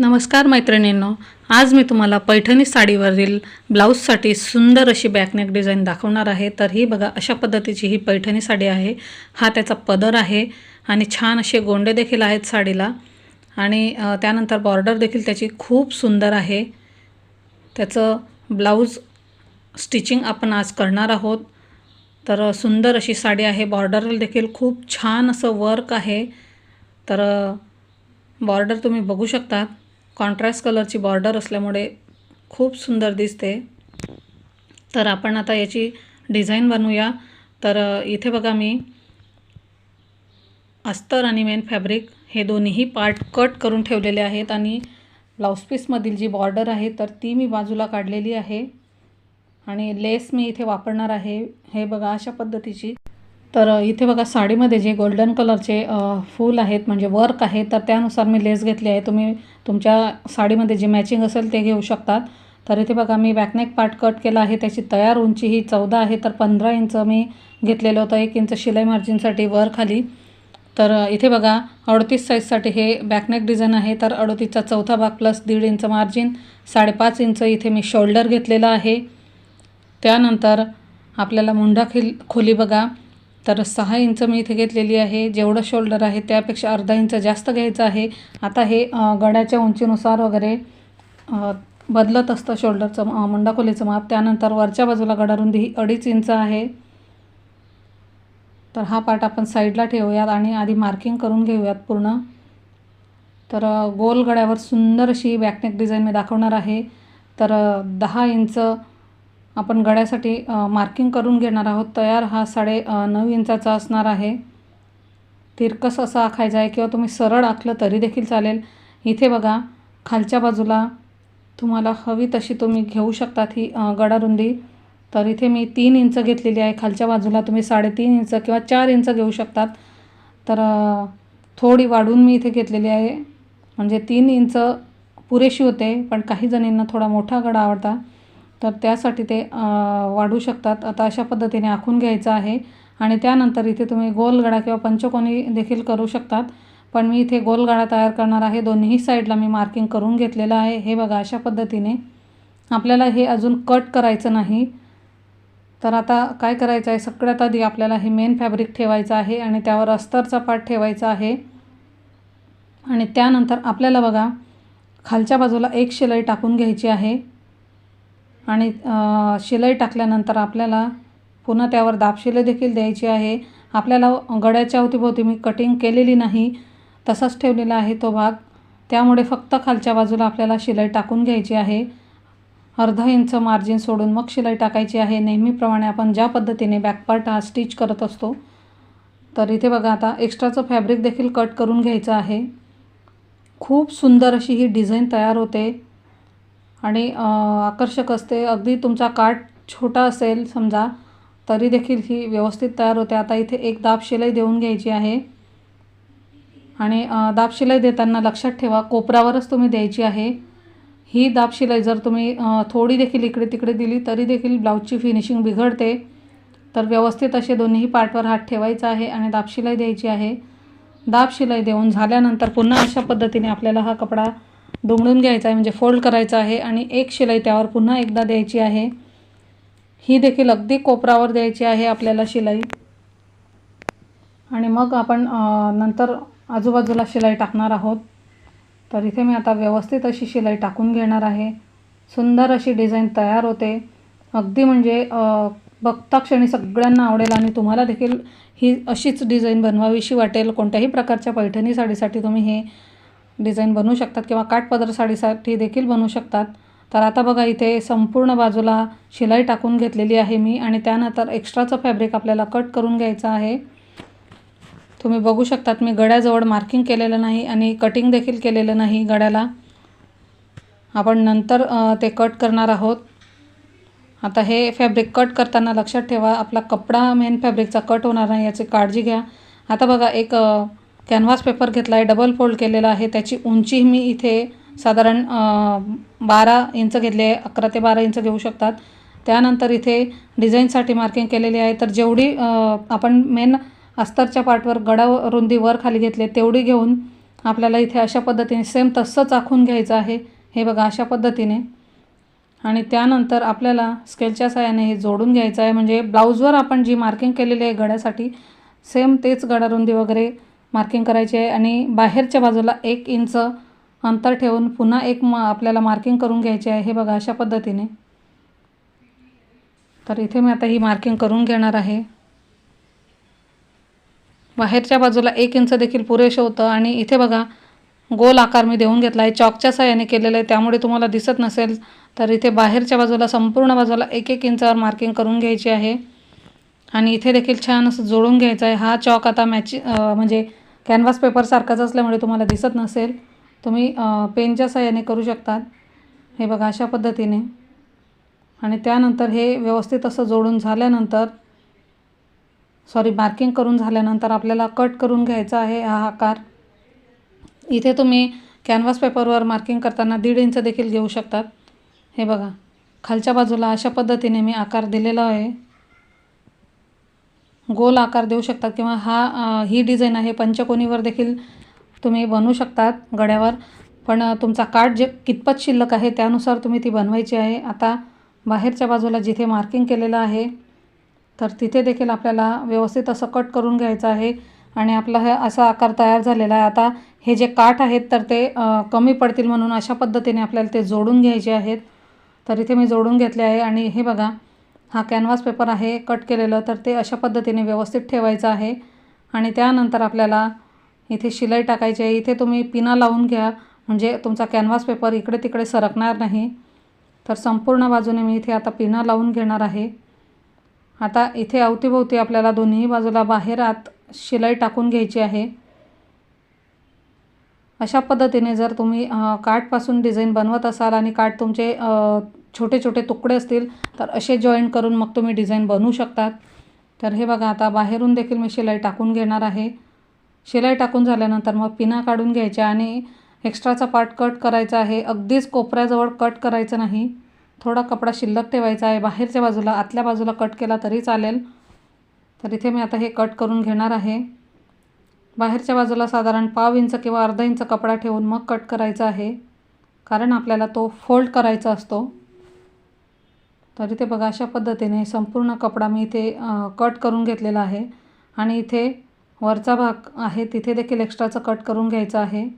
नमस्कार मैत्रिणींनो आज मी तुम्हाला पैठणी साडीवरील ब्लाऊजसाठी सुंदर अशी बॅकनेक डिझाईन दाखवणार आहे. तर ही बघा अशा पद्धतीची ही पैठणी साडी आहे. हा त्याचा पदर आहे आणि छान असे गोंडे देखील आहेत साडीला. आणि त्यानंतर बॉर्डर देखील त्याची खूप सुंदर आहे. त्याचं ब्लाऊज स्टिचिंग आपण आज करणार आहोत. तर सुंदर अशी साडी आहे. बॉर्डरला देखील खूप छान असं वर्क आहे. तर बॉर्डर तुम्ही बघू शकता. कॉन्ट्रास्ट कलरची बॉर्डर असल्यामुळे खूप सुंदर दिसते. तर आपण आता याची डिझाईन बनवूया. तर इथे बघा मी अस्तर आणि मेन फॅब्रिक हे दोन्हीही पार्ट कट करून ठेवलेले आहेत आणि ब्लाऊज पीसमधील जी बॉर्डर आहे तर ती मी बाजूला काढलेली आहे. आणि लेस मी इथे वापरणार आहे. हे बघा अशा पद्धतीची. तर इथे बघा साडीमध्ये जे गोल्डन कलरचे फूल आहेत म्हणजे वर्क आहे तर त्यानुसार मी लेस घेतली आहे. तुम्ही तुमच्या साडीमध्ये जे मॅचिंग असेल ते घेऊ शकतात तर इथे बघा मी बॅकनेक पार्ट कट केला आहे. त्याची तयार उंची ही चौदा आहे तर पंधरा इंच मी घेतलेलं होतं. एक इंच शिलाई मार्जिनसाठी वर खाली. तर इथे बघा अडतीस साईजसाठी हे बॅकनेक डिझाईन आहे. तर अडतीसचा चौथा भाग प्लस दीड इंच मार्जिन साडेपाच इंच इथे मी शोल्डर घेतलेला आहे. त्यानंतर आपल्याला मुंडा खिल खोली बघा. तर सहा इंच मी इथे घेतलेली आहे. जेवढं शोल्डर आहे त्यापेक्षा अर्धा इंच जास्त घ्यायचं आहे. आता हे गड्याच्या उंचीनुसार वगैरे बदलत असतं शोल्डरचं मुंडाखोलीचं माप. त्यानंतर वरच्या बाजूला गडारुंदी ही अडीच इंच आहे. तर हा पार्ट आपण साईडला ठेवूयात आणि आधी मार्किंग करून घेऊयात पूर्ण. तर गोल गड्यावर सुंदर अशी बॅकनेक डिझाईन मी दाखवणार आहे. तर दहा इंच आपण गळ्यासाठी मार्किंग करून घेणार आहोत. तयार हा साडे नऊ इंचाचा असणार आहे. तिरकस असा आखायचा आहे किंवा तुम्ही सरळ आखलं तरी देखील चालेल. इथे बघा खालच्या बाजूला तुम्हाला हवी तशी तुम्ही घेऊ शकतात ही गडा गडारुंदी. तर इथे मी तीन इंच घेतलेली आहे. खालच्या बाजूला तुम्ही साडेतीन इंच किंवा चार इंच घेऊ शकतात. तर थोडी वाढून मी इथे घेतलेली आहे. म्हणजे तीन इंच पुरेशी होते पण काही जणींना थोडा मोठा गडा आवडता. तर त्यासाठी ते वाढू शकतात. आता अशा पद्धतीने आखून घ्यायचं आहे. आणि त्यानंतर इथे तुम्ही गोलगडा किंवा पंचकोनी देखील करू शकतात. पण मी इथे गोलगळा तयार करणार आहे. दोन्ही साईडला मी मार्किंग करून घेतलेलं आहे. हे बघा अशा पद्धतीने आपल्याला हे अजून कट करायचं नाही. तर आता काय करायचं आहे? सगळ्यात आधी आपल्याला हे मेन फॅब्रिक ठेवायचं आहे आणि त्यावर अस्तरचा पार्ट ठेवायचा आहे. आणि त्यानंतर आपल्याला बघा खालच्या बाजूला एक शिलाई टाकून घ्यायची आहे. आणि शिलाई टाकल्यानंतर आपल्याला पुन्हा त्यावर दाबशिलाई देखील द्यायची आहे. आपल्याला गड्याच्या अवतीभोवती मी कटिंग केलेली नाही तसाच ठेवलेला आहे तो भाग. त्यामुळे फक्त खालच्या बाजूला आपल्याला शिलाई टाकून घ्यायची आहे. अर्धा इंच मार्जिन सोडून मग शिलाई टाकायची आहे. नेहमीप्रमाणे आपण ज्या पद्धतीने बॅकपार्ट हा स्टिच करत असतो तर इथे बघा आता एक्स्ट्राचं फॅब्रिक देखील कट करून घ्यायचं आहे. खूप सुंदर अशी ही डिझाईन तयार होते. आणि आकर्षक असते. अगदी तुमचा काठ छोटा असेल समजा तरी देखील ही व्यवस्थित तयार होते. आता इथे एक दाब शिलाई देऊन घ्यायची आहे. आणि दाब शिलाई देताना लक्षात ठेवा कोपरावरच तुम्ही द्यायची आहे. ही दाब शिलाई जर तुम्ही थोडी देखील इकडे तिकडे दिली तरी देखील ब्लाऊजची फिनिशिंग बिघडते. तर व्यवस्थित असे दोन्ही पार्टवर हात ठेवायचा आहे आणि दाब शिलाई द्यायची आहे. दाब शिलाई देऊन झाल्यानंतर पुन्हा अशा पद्धतीने आपल्याला हा कपडा दुमडून घ्यायचा आहे म्हणजे फोल्ड करायचा आहे आणि एक शिलाई त्यावर पुन्हा एकदा द्यायची आहे. ही देखील अगदी कोपरावर द्यायची आहे आपल्याला शिलाई. आणि मग आपण नंतर आजूबाजूला शिलाई टाकणार आहोत. तर इथे मी आता व्यवस्थित अशी शिलाई टाकून घेणार आहे. सुंदर अशी डिझाईन तयार होते. अगदी म्हणजे बघता क्षणी सगळ्यांना आवडेल आणि तुम्हाला देखील ही अशीच डिझाईन बनवावीशी वाटेल. कोणत्याही प्रकारच्या पैठणी साडीसाठी तुम्ही हे डिझाईन बनवू शकतात किंवा काठपदर साडीसाठी देखील बनवू शकतात. तर आता बघा इथे संपूर्ण बाजूला शिलाई टाकून घेतलेली आहे मी आणि त्यानंतर एक्स्ट्राचं फॅब्रिक आपल्याला कट करून घ्यायचं आहे. तुम्ही बघू शकतात मी गड्याजवळ मार्किंग केलेलं नाही आणि कटिंग देखील केलेलं नाही गड्याला. आपण नंतर ते कट करणार आहोत. आता हे फॅब्रिक कट करताना लक्षात ठेवा आपला कपडा मेन फॅब्रिकचा कट होणार नाही याची काळजी घ्या. आता बघा एक कॅनव्हास पेपर घेतला आहे डबल फोल्ड केलेला आहे. त्याची उंची मी इथे साधारण बारा इंच घेतली आहे अकरा ते बारा इंच घेऊ शकतात. त्यानंतर इथे डिझाईनसाठी मार्किंग केलेली आहे. तर जेवढी आपण मेन अस्तरच्या पार्टवर गडा रुंदी वर खाली घेतली तेवढी घेऊन आपल्याला इथे अशा पद्धतीने सेम तसंच आखून घ्यायचं आहे. हे बघा अशा पद्धतीने. आणि त्यानंतर आपल्याला स्केलच्या सहाय्याने हे जोडून घ्यायचं आहे. म्हणजे ब्लाऊजवर आपण जी मार्किंग केलेली आहे गड्यासाठी सेम तेच गळारुंदी वगैरे मार्किंग करायची आहे आणि बाहेरच्या बाजूला एक इंच अंतर ठेवून पुन्हा एक म आपल्याला मार्किंग करून घ्यायची आहे. हे बघा अशा पद्धतीने. तर इथे मी आता ही मार्किंग करून घेणार आहे. बाहेरच्या बाजूला एक इंच देखील पुरेसं होतं आणि इथे बघा गोल आकार मी देऊन घेतला आहे. चॉकच्या साह्याने केलेलं आहे. त्यामुळे तुम्हाला दिसत नसेल तर इथे बाहेरच्या बाजूला संपूर्ण बाजूला एक एक इंचावर मार्किंग करून घ्यायची आहे. आणि इथे देखील छान असं जोडून घ्यायचं आहे. हा चॉक आता मॅची म्हणजे कॅनव्हास पेपरसारखाच असल्यामुळे तुम्हाला दिसत नसेल. तुम्ही पेनच्या सहाय्याने करू शकतात. हे बघा अशा पद्धतीने. आणि त्यानंतर हे व्यवस्थित असं जोडून झाल्यानंतर सॉरी मार्किंग करून झाल्यानंतर आपल्याला कट करून घ्यायचा आहे हा आकार. इथे तुम्ही कॅनव्हास पेपरवर मार्किंग करताना दीड इंच देखील घेऊ शकतात. हे बघा खालच्या बाजूला अशा पद्धतीने मी आकार दिलेला आहे. गोल आकार देऊ शकतात किंवा हा ही डिझाईन आहे पंचकोनीवर देखील तुम्ही बनवू शकतात गड्यावर. पण तुमचा काठ जे कितपत शिल्लक आहे त्यानुसार तुम्ही ती बनवायची आहे. आता बाहेरच्या बाजूला जिथे मार्किंग केलेलं आहे तर तिथे देखील आपल्याला व्यवस्थित असं कट करून घ्यायचं आहे आणि आपला हे असा आकार तयार झालेला आहे. आता हे जे काठ आहेत तर ते कमी पडतील म्हणून अशा पद्धतीने आपल्याला ते जोडून घ्यायचे आहेत. तर इथे मी जोडून घेतले आहे आणि हे बघा हा कॅनव्हास पेपर आहे कट केलेलं तर ते अशा पद्धतीने व्यवस्थित ठेवायचं आहे. आणि त्यानंतर आपल्याला इथे शिलाई टाकायची आहे. इथे तुम्ही पिना लावून घ्या. म्हणजे तुमचा कॅनव्हास पेपर इकडे तिकडे सरकणार नाही. तर संपूर्ण बाजूने मी इथे आता पिना लावून घेणार आहे. आता इथे अवतीभोवती आपल्याला दोन्ही बाजूला बाहेर आत शिलाई टाकून घ्यायची आहे. अशा पद्धतीने जर तुम्ही काठपासून डिझाईन बनवत असाल आणि काठ तुमचे छोटे छोटे तुकडे असतील तर असे जॉईंट करून मग तुम्ही डिझाईन बनवू शकतात. तर हे बघा आता बाहेरून देखील मी शिलाई टाकून घेणार आहे. शिलाई टाकून झाल्यानंतर मग पिना काढून घ्यायच्या आणि एक्स्ट्राचा पार्ट कट करायचा आहे. अगदीच कोपऱ्याजवळ कट करायचं नाही. थोडा कपडा शिल्लक ठेवायचा आहे. बाहेरच्या बाजूला आतल्या बाजूला कट केला तरी चालेल. तर इथे मी आता हे कट करून घेणार आहे. बाहेरच्या बाजूला साधारण पाव इंच किंवा अर्धा इंच कपडा ठेवून मग कट करायचा आहे. कारण आपल्याला तो फोल्ड करायचा असतो. तर इथे बघा अशा पद्धतीने संपूर्ण कपडा मी इथे कट करून घेतलेला आहे. आणि इथे वरचा भाग आहे तिथे देखील एक्स्ट्राचं कट करून घ्यायचं आहे.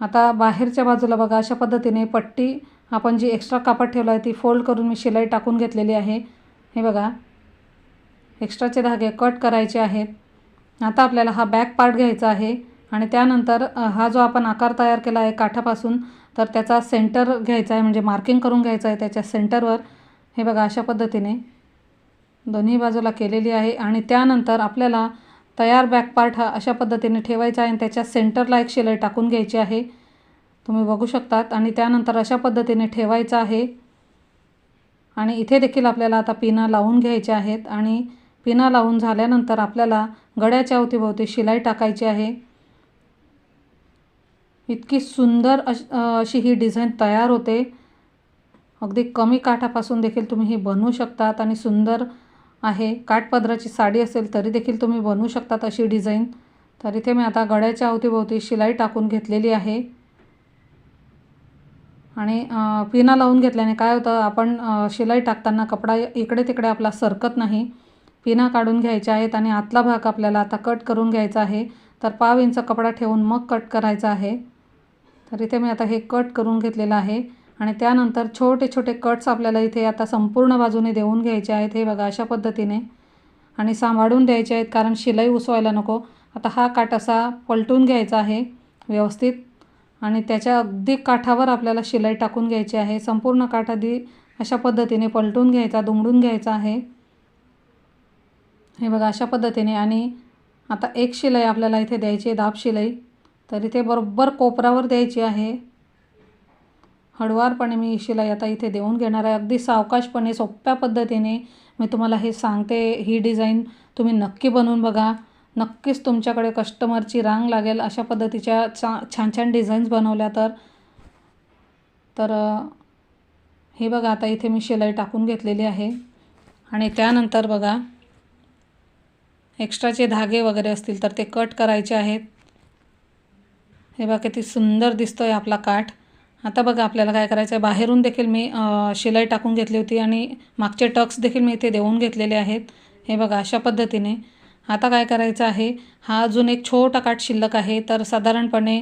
आता बाहेरच्या बाजूला बघा अशा पद्धतीने पट्टी आपण जी एक्स्ट्रा कापड ठेवलं आहे ती फोल्ड करून मी शिलाई टाकून घेतलेली आहे. हे बघा एक्स्ट्राचे धागे कट करायचे आहेत. आता आपल्याला हा बॅक पार्ट घ्यायचा आहे. आणि त्यानंतर हा जो आपण आकार तयार केला आहे काठापासून तर त्याचा सेंटर घ्यायचा आहे म्हणजे मार्किंग करून घ्यायचं आहे त्याच्या सेंटरवर हे बघा अशा पद्धतीने दोन्ही बाजूला केलेली आहे. आणि त्यानंतर आपल्याला तयार बॅक पार्ट हा अशा पद्धतीने ठेवायचा आहे आणि त्याच्या सेंटरला एक शिलाई टाकून घ्यायची आहे. तुम्ही बघू शकतात. आणि त्यानंतर अशा पद्धतीने ठेवायचं आहे. आणि इथे देखील आपल्याला आता पिना लावून घ्यायच्या आहेत. आणि पिना लावून झाल्यानंतर आपल्याला गड्याच्या अवतीभोवती शिलाई टाकायची आहे. इतकी सुंदर अश अशी ही डिझाईन तयार होते. अगदी कमी काठापासून देखील तुम्ही ही बनवू शकतात आणि सुंदर आहे. काठपदराची साडी असेल तरी देखील तुम्ही बनवू शकतात अशी डिझाईन. तर इथे मी आता गड्याच्या अवतीभोवती शिलाई टाकून घेतलेली आहे. आणि पिना लावून घेतल्याने काय होतं आपण शिलाई टाकताना कपडा इकडे तिकडे आपला सरकत नाही. पिना काढून घ्यायच्या आहेत आणि आतला भाग आपल्याला आता कट करून घ्यायचा आहे. तर पाव इंच कपडा ठेवून मग कट करायचा आहे. तर इथे मी आता हे कट करून घेतलेलं आहे. आणि त्यानंतर छोटे छोटे कट्स आपल्याला इथे आता संपूर्ण बाजूने देऊन घ्यायचे आहेत. हे बघा अशा पद्धतीने. आणि सांभाळून द्यायचे आहेत कारण शिलाई उसवायला नको. आता हा काट असा पलटून घ्यायचा आहे व्यवस्थित. आणि त्याच्या अगदी काठावर आपल्याला शिलाई टाकून घ्यायची आहे. संपूर्ण काठ आधी अशा पद्धतीने पलटून घ्यायचा दुमडून घ्यायचा आहे. हे बघा अशा पद्धतीने. आणि आता एक शिलाई आपल्याला इथे द्यायची आहे दाब शिलाई. तर इथे बरोबर कोपरावर द्यायची आहे. हळुवारपणे मी शिलाई आता इथे देऊन घेणार आहे. अगदी सावकाशपणे सोप्या पद्धतीने मी तुम्हाला हे सांगते. ही डिझाईन तुम्ही नक्की बनवून बघा. नक्कीच तुमच्याकडे कस्टमरची रांग लागेल. अशा पद्धतीच्या छा छान छान डिझाईन्स बनवल्या तर. तर हे बघा आता इथे मी शिलाई टाकून घेतलेली आहे. आणि त्यानंतर बघा एक्स्ट्राचे धागे वगैरे असतील तर ते कट करायचे आहेत. हे बघा किती सुंदर दिसतो आहे आपला काठ. आता बघा आपल्याला काय करायचं आहे बाहेरून देखील मी शिलाई टाकून घेतली होती आणि मागचे टक्स देखील मी इथे देऊन घेतलेले आहेत. हे बघा अशा पद्धतीने. आता काय करायचं आहे हा अजून एक छोटा काठ शिल्लक आहे तर साधारणपणे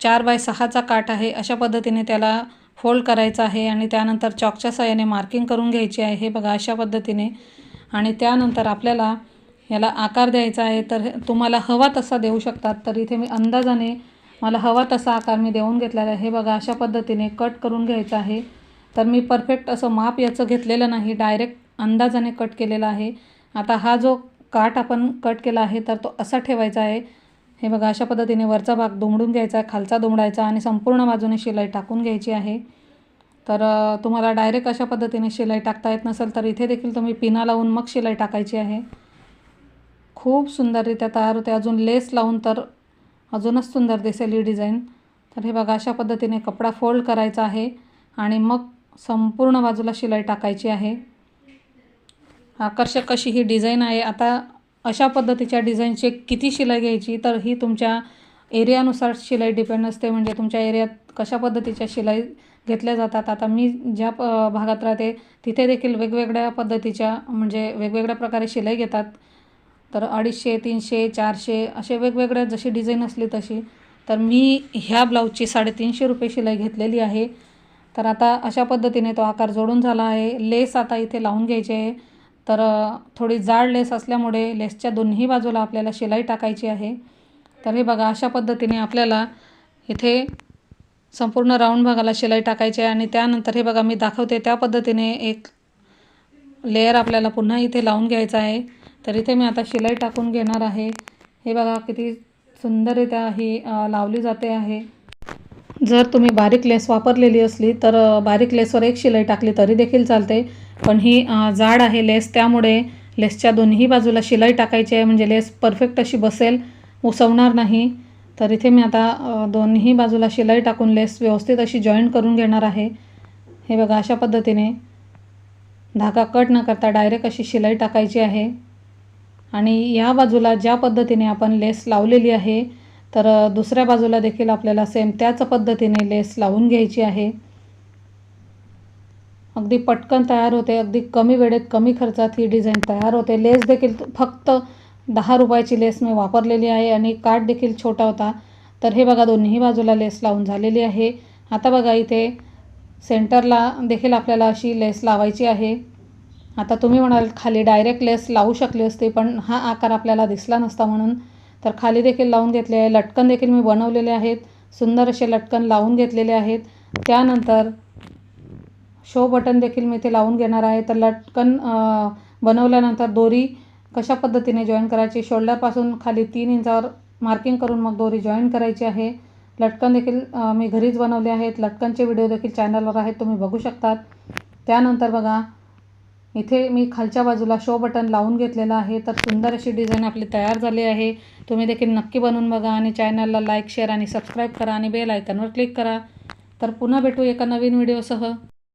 चार बाय सहाचा काठ आहे अशा पद्धतीने त्याला फोल्ड करायचं आहे आणि त्यानंतर चॉकच्या साह्याने मार्किंग करून घ्यायची आहे. हे बघा अशा पद्धतीने. आणि त्यानंतर आपल्याला याला आकार द्यायचा आहे तर हे- तुम्हाला हवा तसा देऊ शकतात. तर इथे मी अंदाजाने मला हवा तसा आकार मी देऊन घेतलेला आहे. हे बघा अशा पद्धतीने कट करून घ्यायचं आहे. तर मी परफेक्ट असं माप याचं घेतलेलं नाही डायरेक्ट अंदाजाने कट केलेला आहे. आता हा जो काठ आपण कट केला आहे तर तो असा ठेवायचा आहे. हे बघा अशा पद्धतीने वरचा भाग दुमडून घ्यायचा आहे खालचा दुमडायचा आणि संपूर्ण बाजूने शिलाई टाकून घ्यायची आहे. तर तुम्हाला डायरेक्ट अशा पद्धतीने शिलाई टाकता येत नसेल तर इथे देखील तुम्ही पिना लावून मग शिलाई टाकायची आहे. खूप सुंदररित्या तयार होते. अजून लेस लावून तर अजूनच सुंदर दिसेल ही डिझाईन. तर हे बघा अशा पद्धतीने कपडा फोल्ड करायचा आहे आणि मग संपूर्ण बाजूला शिलाई टाकायची आहे. आकर्षक अशी ही डिझाईन आहे. आता अशा पद्धतीच्या डिझाईनची किती शिलाई घ्यायची तर ही तुमच्या एरियानुसार शिलाई डिपेंड असते. म्हणजे तुमच्या एरियात कशा पद्धतीच्या शिलाई घेतल्या जातात. आता मी ज्या भागात राहते तिथे देखील वेगवेगळ्या पद्धतीच्या म्हणजे वेगवेगळ्या प्रकारे शिलाई घेतात. तर अडीचशे तीनशे चारशे असे वेगवेगळ्या जशी डिझाईन असली तशी. तर मी ह्या ब्लाऊजची साडेतीनशे रुपये शिलाई घेतलेली आहे. तर आता अशा पद्धतीने तो आकार जोडून झाला आहे. लेस आता इथे लावून घ्यायची आहे. तर थोडी जाड लेस असल्यामुळे लेसच्या दोन्ही बाजूला आपल्याला शिलाई टाकायची आहे. तर हे बघा अशा पद्धतीने आपल्याला इथे संपूर्ण राऊंड भागाला शिलाई टाकायची आहे. आणि त्यानंतर हे बघा मी दाखवते त्या पद्धतीने एक लेअर आपल्याला पुन्हा इथे लावून घ्यायचा आहे. तर इथे मी आता शिलाई टाकून घेणार आहे. हे बघा किती सुंदररित्या ही लावली जाते आहे. जर तुम्ही बारीक लेस वापरलेली असली तर बारीक लेसवर एक शिलाई टाकली तरी देखील चालते. पण ही जाड आहे लेस त्यामुळे लेसच्या दोन्ही बाजूला शिलाई टाकायची आहे. म्हणजे लेस परफेक्ट अशी बसेल उसवणार नाही. तर इथे मी आता दोन्ही बाजूला शिलाई टाकून लेस व्यवस्थित अशी जॉईंट करून घेणार आहे. हे बघा अशा पद्धतीने. धागा कट न करता डायरेक्ट अशी शिलाई टाकायची आहे. आणि या बाजूला ज्या पद्धतीने आपण लेस लावलेली आहे तर दुसऱ्या बाजूला देखील आपल्याला सेम त्याच पद्धतीने लेस लावून घ्यायची आहे. अगदी पटकन तयार होते अगदी कमी वेळेत कमी खर्चात ही डिझाईन तयार होते. लेस देखील फक्त दहा रुपयाची लेस मी वापरलेली आहे आणि काठ देखील छोटा होता. तर हे बघा दोन्ही बाजूला लेस लावून झालेली आहे. आता बघा इथे सेंटरला देखील आपल्याला अशी लेस लावायची आहे. आता तुम्ही म्हणाल खाली डायरेक्ट लेस लावू शकली असते पण हा आकार आपल्याला दिसला नसता म्हणून. तर खाली देखील लावून घेतले आहे. लटकन देखील मी बनवलेले आहेत. सुंदर असे लटकन लावून घेतलेले आहेत. त्यानंतर शो बटन देखील मी इथे लावून घेणार आहे. तर लटकन बनवल्यानंतर दोरी कशा पद्धतीने जॉईन करायची? शोल्डरपासून खाली तीन इंचावर मार्किंग करून मग दोरी जॉईन करायची आहे. लटकन देखील मी घरीच बनवले आहेत. लटकनचे व्हिडिओ देखील चॅनलवर आहेत. तुम्ही बघू शकतात. त्यानंतर बघा इथे मी खालच्या बाजूला शो बटन लावून घेतलेलं आहे. तर सुंदर अशी डिझाईन आपली तयार झाली आहे. तुम्ही देखील नक्की बनवून बघा आणि चॅनलला लाईक शेअर आणि सबस्क्राईब करा आणि बेल आयकनवर क्लिक करा. तर पुन्हा भेटू एका नवीन व्हिडिओसह